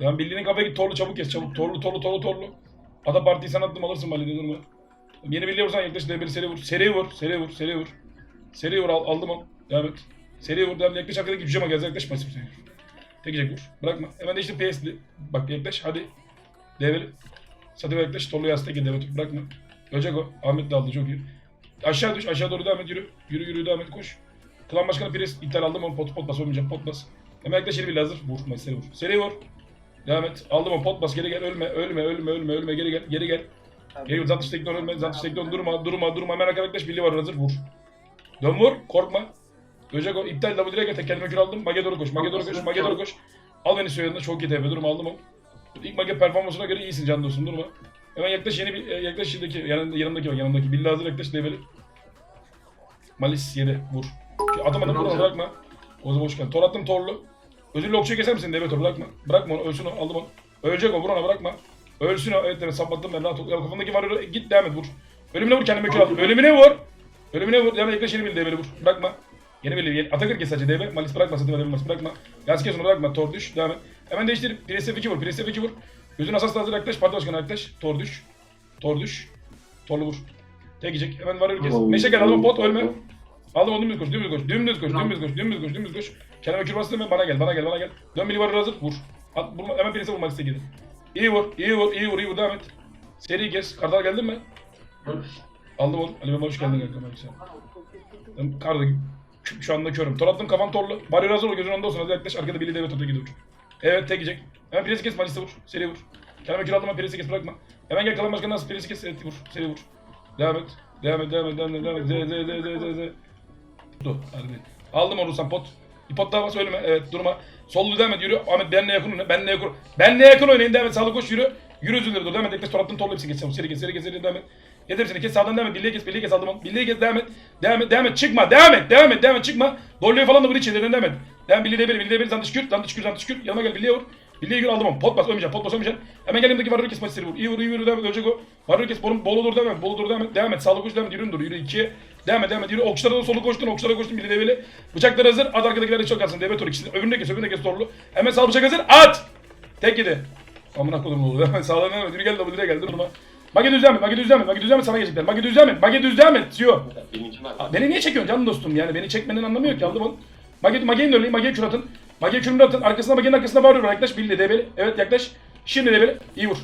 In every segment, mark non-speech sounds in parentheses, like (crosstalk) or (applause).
Ya birliğinin kafaya git torlu çabuk kes çabuk. Torlu torlu torlu torlu. Ata partiyi sen attım alırsın Mali'de durma. Yeni birliğe vursan yaklaş debeli seri vur. Seri vur. Seri vur. Seri vur. Seri vur al, aldım onu. Devam et. Seri vur. Devam. Yaklaş arkadaki cücema gel yaklaş pasif sen. Tekecek vur. Bırakma. Hemen değiştir PS'li. Bak yaklaş hadi. Devir. Sadık yaklaş. Torlu devam et. Bırakma. Ölecek o. Ahmet de aldı çok iyi. Aşağı düş. Aşağı doğru devam et. Yürü. Yürü yürü devam et. Koş. Klan başkanı pres iptal aldım onu. Pot pot bas olmayacak. Pot bas. Hemen yaklaş bir hazır. Vur. Seri vur. Seri vur. Devam et. Aldım onu. Pot bas. Geri gel. Ölme. Ölme. Ölme. Ölme. Ölme. Geri gel. Geri gel. Geri Zantış teknon ölme. Zantış teknon durma. Durma. Durma. Hemen arkadaş birliği var hazır. Vur. Dön vur. Korkma. Dönecek o. İptal double direkt tek kelime kür aldım. Mage doğru koş. Mage doğru koş. Mage doğru koş. Al beni yanında. Çok iyi TP. Durma aldım onu. İlk mage performansına göre iyisin can dostum. Durma. Hemen yaklaş yeni bir e, yaklaş şuradaki yanında, yanındaki bak yanındaki. Billi hazır yaklaş develi. Malis yedi. Vur. Şu Atamadım vur bırakma. O zaman hoş geldin. Tor attım torlu. Özürlü okçuyu keser misin Tor bırakma. Bırakma onu ölsün o aldım onu. Ölecek o vur ona bırakma. Ölsün o evet evet saplattım ben rahat ol. Ya kafandaki var git devam et vur. Ölümüne vur kendime kül al. Ölümüne vur. Ölümüne vur. Devam et yaklaş yeni bir develi vur. Bırakma. Yeni bir yeni. Atakır kes sadece devre. Malis bırakma satın verelim Malis bırakma. Gaz kes onu bırakma. Tor düş. Devam et. Hemen değiştir. Presi F2 vur. Presi F2 vur. Gözün asas hazır yaklaş. Parti başkanı yaklaş. Tor düş. Tor düş. Torlu vur. Tek yiyecek. Hemen var kes. Meşe gel alın pot ölme. Aldım onu dümdüz koş, dümdüz koş, dümdüz koş, dümdüz koş, dümdüz koş, dümdüz koş. Kendime kür bastım bana gel, bana gel, bana gel. Dön bili var hazır, vur. At, vurma, hemen birisi vurmak istedi. İyi vur, iyi vur, iyi vur, iyi vur, devam et. Seri kes. Kartal geldin mi? Aldım onu. Ali Baba hoş geldin kanka. ben. Ben Karda şu- anda körüm. Tor attım kafam torlu. Barrier hazır ol gözün önünde olsun. Hadi yaklaş. Arkada Billy David gidiyor. Evet tek yiyecek. Hemen piresi kes. Malisi vur. Seri vur. Kendime kür aldım ama piresi kes bırakma. Hemen gel kalan başkanı nasıl piresi kes. Evet vur. Seri vur. Devam et. Devam et. Devam et. Devam et. Devam et. Z z z z z z. Dur. Hadi. Aldım onu sen pot. Daha bas ölme. Evet durma. Sollu devam et yürü. Ahmet benle yakın oyna. Benle yakın. Benle yakın oynayın. Devam et. Sağlı koş yürü. Yürü üzülür dur. Devam et. Ekles torattın torlu hepsi geç. Seri kes. Seri kes. Seri devam et. Yeter hepsini kes. Sağdan devam et. Birliğe kes. Birliğe kes. Aldım onu. Birliğe kes. Devam et. Devam et. Devam et. Çıkma. Devam et. Devam et. Devam et. Çıkma. Dorluya falan da vur içerinden devam et. Devam birliğe beli. Birliğe beli. Zantı şükür. Zantı şükür. Zantı şükür. Yanıma gel. Birliğe vur. Birliğe gör aldım onu. Pot bas. Ölmeyeceksin. Pot bas ölmeyeceksin. Hemen gel yanımdaki varları kes. Maçı seri vur. İyi vur. iyi vur. Devam et. Ölecek o. Varları kes. Bolu, bolu dur devam et. Bolu dur devam et. Devam et. Sağlık koş devam et. Yürün dur. Yürü. ikiye. Devam et. Devam et. Yürü. Okçulara da solu koştun. Okçulara koştun. Birliğe beli. Bıçaklar hazır. At arkadakiler de çok kalsın. Devlet tor ikisini. Öbürünü de kes. Öbürünü de kes. Torlu. Hemen sağ bıçak hazır. At. Tek yedi. Amına kodum oldu. Hemen sağdan et. Yürü gel. W'ye gel. Durma. Mage düz devam et. Mage düz devam et. Mage düz devam et. Sana gelecekler. Mage düz devam et. Mage düz devam et. Diyor. Beni niye çekiyorsun canım dostum yani beni çekmenin anlamı yok ki aldım onu. Mage, Mage'nin önüne Mage'ye kür atın. Mage'ye kürünü atın. Arkasına Mage'nin arkasına bağırıyorum yaklaş. Bildi debeli. Evet yaklaş. Şimdi debeli. İyi vur.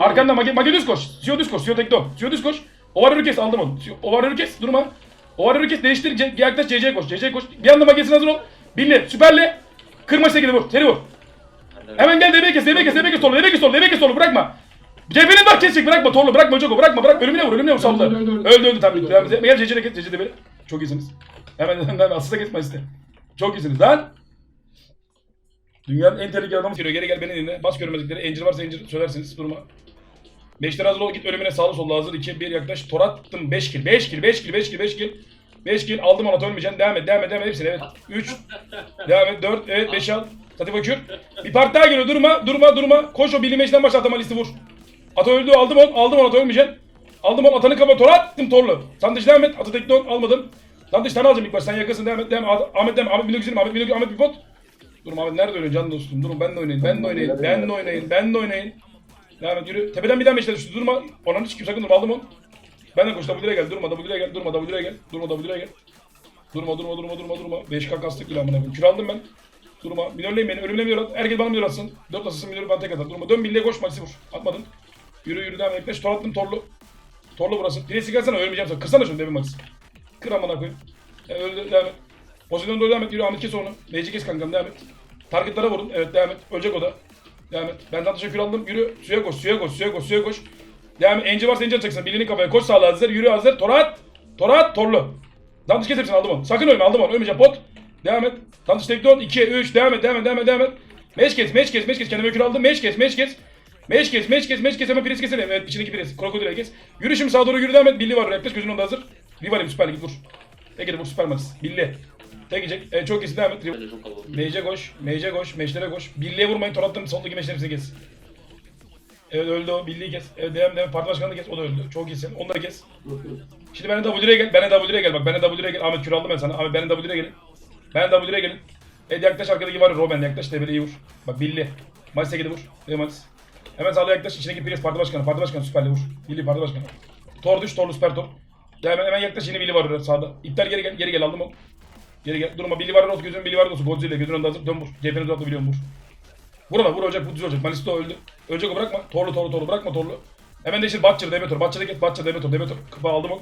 Arkanda Mage, Mage düz koş. Sio düz koş. Sio tekto. Sio düz koş. Ovarörü kes aldım onu. Ovarörü kes durma. Ovarörü kes değiştir. C yaklaş CC koş. CC koş. Bir anda Mage'sine hazır ol. Billi. Süperli. Kırma şekilde vur. Seri vur. Hemen gel DB kes, DB kes, DB kes torlu, DB kes torlu, DB kes torlu bırakma. Cephenin bak kesecek bırakma torlu bırakma Joko bırakma bırak ölümüne vur ölümüne vur saldı. Öldü, öldü, öldü. Öldü tabii. Devam. Gel CC'de kes CC'de beni. Çok iyisiniz. Hemen hemen asısta kesme iste. Çok iyisiniz lan. Dünyanın en tehlikeli adamı geliyor. Geri gel beni dinle. Bas görmezlikleri. Angel varsa Angel söylersiniz. Durma. 5'leri hazır ol. Git ölümüne sağlı sollu hazır. 2 1 yaklaş. Tor attım. 5 kill. 5 kill. 5 kill. 5 kill. 5 kill. 5 kill. Aldım ona ölmeyeceksin. Devam et. Devam et. Devam et. Hepsini. Evet. 3. (laughs) devam et. 4. Evet. 5 al. Satif Akür. Bir part daha geliyor. Durma. Durma. Durma. Koş o bilimeçten başla. Atama listi vur. Ata öldü. Aldım onu. Aldım onu. Ata ölmeyeceksin. Aldım onu. Atanı kapa. Tor attım. Torlu. Sandviç devam et. Atı tekli almadım. Sandviç tane alacağım ilk baş. Sen yakasın. Devam et. Devam et. Ahmet devam. Ahmet Bilog Ahmet Bilog Ahmet bir pot. Durma Ahmet nerede oynuyor can dostum? Durun ben de oynayın. Ben de oynayın. Ben de oynayın. Ben de oynayın. Devam et yürü. Tepeden bir daha meşale düştü. Durma. Onanı çıkayım sakın durma. Aldım onu. Ben de koş. W'ye gel. Durma. W'ye gel. Durma. W'ye gel. Durma. W'ye gel. Durma. Durma. Durma. Durma. Durma. 5K kastık bile amına koyayım. Kür aldım ben. Durma. Minörleyin beni. Ölümle minör at. Herkes bana minör atsın. 4 asılsın minörü ben tek atar. Durma. Dön birliğe koş. Maçı vur. Atmadın. Yürü yürü devam et. Yaklaş. Tor attım. Torlu. Torlu burası. Piresi gelsene. Ölmeyeceğim sana. Kırsana şunu devin maçı. Kır amına koyayım. E, öldü. Devam et. Pozisyona doğru devam et. Yürü Ahmet kes onu. Meci kes kankam. Devam et. Targetlara vurun. Evet devam et. Ölecek o da. Devam et. Ben zaten teşekkür aldım. Yürü. Suya koş. Suya koş. Suya koş. Suya koş. Devam et. Enci varsa enci atacaksın. Bilini kafaya. Koş sağla hazır. Yürü hazır. Torat. Torat. Torlu. Dantış kes hepsini aldım onu. Sakın ölme aldım onu. Ölmeyeceğim. Pot. Devam et. Dantış tekli 10. 2, 3. Devam et. Devam et. Devam et. Devam et. Meş kes. Meş kes. Meş kes. Kendime ökür aldım. Meş kes. Meş kes. Meş kes. Meş kes. Meş kes. Hemen pres keselim. Evet. içindeki pres. Krokodile kes. Yürü şimdi sağa doğru yürü. Devam et. Billi var. Reples gözünün önünde hazır. Rivalim süper lig vur. Tek vur süper maç. Billi. Tek yiyecek. Evet, çok iyisin. Devam et. Bence çok kalabalık. Mece koş, mece koş, meşlere koş. Birliğe vurmayın, tor attım, soldaki meşleri hepsini kes. Evet öldü o, birliği kes. Evet devam devam, parti başkanını kes, o da öldü. Çok iyisin, onu da kes. Şimdi bana W'ye gel, bana W'ye gel bak, bana W'ye gel. Ahmet kür aldım ben sana, Ahmet bana W'ye gelin. Bana W'ye gelin. Evet yaklaş arkadaki var Robin yaklaş, debeli iyi vur. Bak birliği. Malis 8'de vur. Ve Malis. Hemen sağda yaklaş. İçindeki Priest parti başkanı. Parti başkanı süperli vur. Billy parti başkanı. Tor düş. Torlu süper tor. Ya hemen, hemen yaklaş. Yine Billy var orada sağda. İptal geri gel. Geri gel aldım onu. Geri gel. Durma. Billy var olsun. Gözün Billy var olsun. Godzilla gözün önünde hazır. Dön vur. Cepheni uzatma biliyorum vur. Vur ona vur olacak. Bu düz olacak. Malisto öldü. Ölecek o bırakma. Torlu torlu torlu. Bırakma torlu. Hemen değiştir. Batçır Demetor. Batçır'a git. Batçır Demetor. Demetor. Kıpa aldım onu.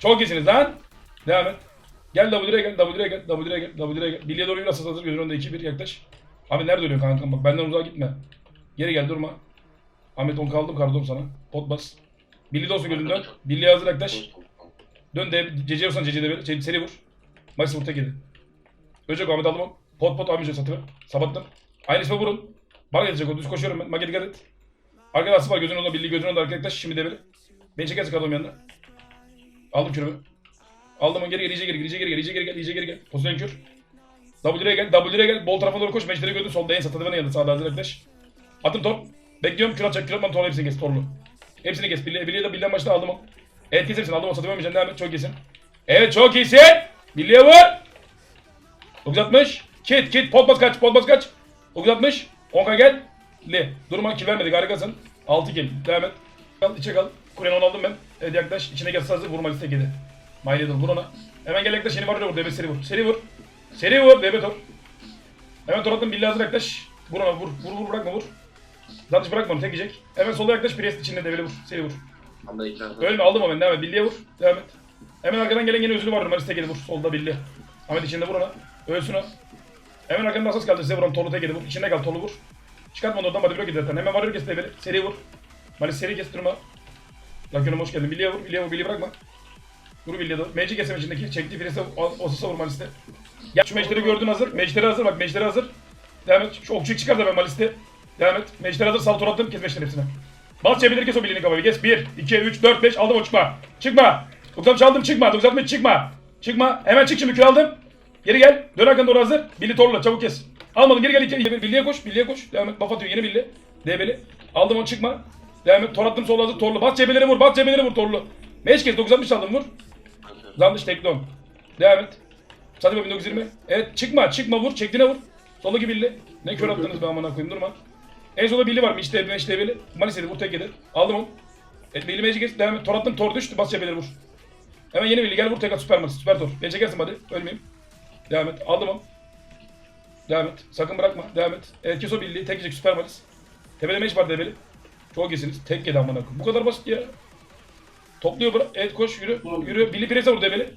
Çok iyisiniz lan. Devam et. Gel W'ye gel. W'ye gel. W'ye gel. W'ye gel. Billy'e doğru yürü. hazır. Gözün önünde 2-1 yaklaş. Abi nerede ölüyorsun kankam bak. Benden uzağa gitme. Geri gel durma. Ahmet on kaldım kardom sana. Pot bas. Billy de olsun gözün dön. Billy'e hazır yaklaş. Dön de CC olsan CC'de ver. C- Seri vur. Vur tek yedi. Ölecek Ahmet aldım. Pot pot almayacak satımı. Sabattım. Aynı isme vurun. Bana gelecek o. Düz koşuyorum ben. Mage dikkat et. Arkada var gözünün önünde. Billy gözünün önünde yaklaş. Şimdi devre. Beni çekersin kadın yanına. Aldım kürümü. Aldım onu geri gel. iyice geri gel. iyice geri gel. iyice geri gel. iyice geri gel. Pozisyon kür. W'ye gel. W'ye gel. Bol tarafa doğru koş. Meşleri gördün. Solda en satı yanında. Sağda hazır yaklaş. Attım top. Bekliyorum. Kür atacak. Kür atmam. Torlu hepsini kes. Torlu. Hepsini kes. Billy, Billy'ye de Billy'den başta aldım onu. Evet kes hepsini. Aldım onu. Satı vermeyeceksin. Devam et. Çok iyisin. Evet çok iyisin. Billy'ye vur. 960. Kit. Kit. Pot bas kaç. Pot bas kaç. 960. 10k gel. Li. Durma. Kill vermedik. Harikasın. 6 kill. Devam et. Kal. içe kal. Kuren onu aldım ben. Evet yaklaş. İçine gel hazır. Vurma liste gidi. Mayledir. Vur ona. Hemen gel yaklaş. Yeni var oraya vur. Debe seri vur. Seri vur. Seri vur. Debe tor. Hemen tor attım. Billy hazır yaklaş. Vur ona. Vur. Vur vur. Bırakma vur. Zanış bırakma onu. Tek yiyecek. Hemen sola yaklaş. Priest içinde debeli vur. Seri vur. Ölme aldım hemen. Devam et. Billy'ye vur. Devam et. Hemen arkadan gelen yine özünü var. Numarası tek vur. Solda Billy. Ahmet içinde vur ona. Ölsün o. Hemen arkadan asas kaldı. Size vuran Torlu tek vur. İçinde kal. Torlu vur. Çıkartma onu oradan. Hadi blok zaten. Hemen varıyor kes debeli. Seri vur. Malis seri kes durma. Lakion'a hoş geldin. Billy'ye vur. Billy'ye vur. Billy'yi bırakma. Vur Billy'ye doğru. Magic kesem içindeki. Çektiği frese Osus'a vur Malis'te. Gel şu meşleri gördün hazır. Meşleri hazır. Bak meşleri hazır. Devam et. Şu okçuk çıkar da ben Malis'te. Devam et. Meşleri hazır. Sal tor attım. Kes meşleri hepsine. Bas çevirir kes o Billy'nin kafayı. Kes. 1, 2, 3, 4, 5. Aldım o çıkma. Çıkma. 90 çaldım çıkma. 90 çıkma. Çıkma. Hemen çık şimdi kür aldım. Geri gel. Dön arkana doğru hazır. Billy torla çabuk kes. Almadım geri gel. İki, Billy'ye koş. Billy'ye koş. Devam et. Buff atıyor yeni Billy. DB'li. Aldım onu çıkma. Devam et. Tor attım sola hazır. Torlu. Bas cebeleri vur. Bas cebeleri vur. Torlu. Meş kes. 90 aldım vur. Zandış teklon. Devam et. Sadık 1920. Evet çıkma çıkma vur. Çektiğine vur. Soldaki Billy. Ne kör attınız be amına koyayım durma. En solda Billy var. Mişte Mişte Billy. Maniseli vur tek yedi. Aldım onu. Evet Billy Magic kes. Devam et. Tor attım. Tor düştü. Bas cebeleri vur. Hemen yeni Billy gel vur tek at süper maç. Süper tor. Beni çekersin hadi. Ölmeyeyim. Devam et. Aldım onu. Devam et. Sakın bırakma. Devam et. Evet kes o Billy'yi. Tek yiyecek süper maç. Tepede meş var debeli. Çok iyisiniz. Tek yedi amına. Bu kadar basit ya. Topluyor bırak. Evet koş yürü. Yürü. Billy prese vur debeli.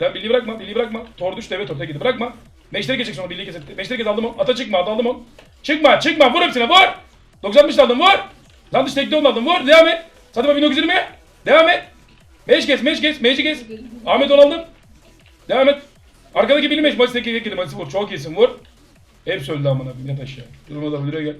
Ben Billy'yi bırakma. Billy'yi bırakma. Tor düş deve tor tek yedi. Bırakma. Meşleri geçecek sonra Billy'yi kesetti. Meşleri kes aldım onu. Ata çıkma. Ata aldım onu. Çıkma. Çıkma. Vur hepsine. Vur. 90 aldım. Vur. Lan dış tekli aldım. Vur. Devam et. Satıma 1920. Devam et. Meş kes. Meş kes. Meşi kes. Ahmet onu. Devam et. Arkadaki Billy meş. Maçı tek yedi. Maçı vur. Çok iyisin. Vur. Hepsi öldü amına koyayım. Yat aşağı. Durma da gel.